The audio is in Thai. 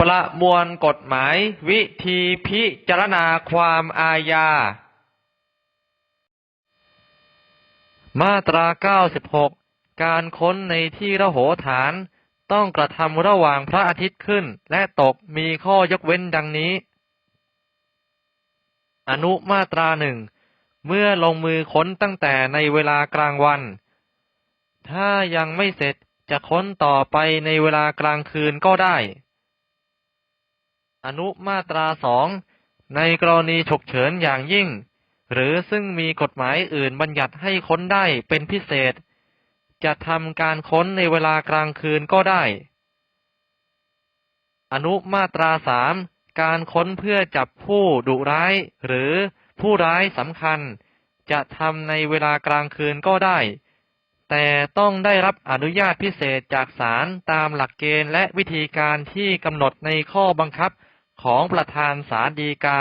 ประมวลกฎหมาย วิธีพิจารณาความอาญา มาตรา 96 การค้นในที่ระโหฐาน ต้องกระทำระหว่างพระอาทิตย์ขึ้น และตกมีข้อยกเว้นดังนี้ อนุมาตราหนึ่ง เมื่อลงมือค้นตั้งแต่ในเวลากลางวัน ถ้ายังไม่เสร็จจะค้นต่อไปในเวลากลางคืนก็ได้ อนุมาตราสองในกรณีฉุกเฉินอย่างยิ่ง หรือซึ่งมีกฎหมายอื่นบัญญัติให้ค้นได้เป็นพิเศษ จะทำการค้นในเวลากลางคืนก็ได้ อนุมาตราสามการค้นเพื่อจับผู้ดุร้าย หรือผู้ร้ายสำคัญ จะทำในเวลากลางคืนก็ได้ แต่ต้องได้รับอนุญาตพิเศษจากศาลตามหลักเกณฑ์และวิธีการที่กำหนดในข้อบังคับ ของประธานศาลฎีกา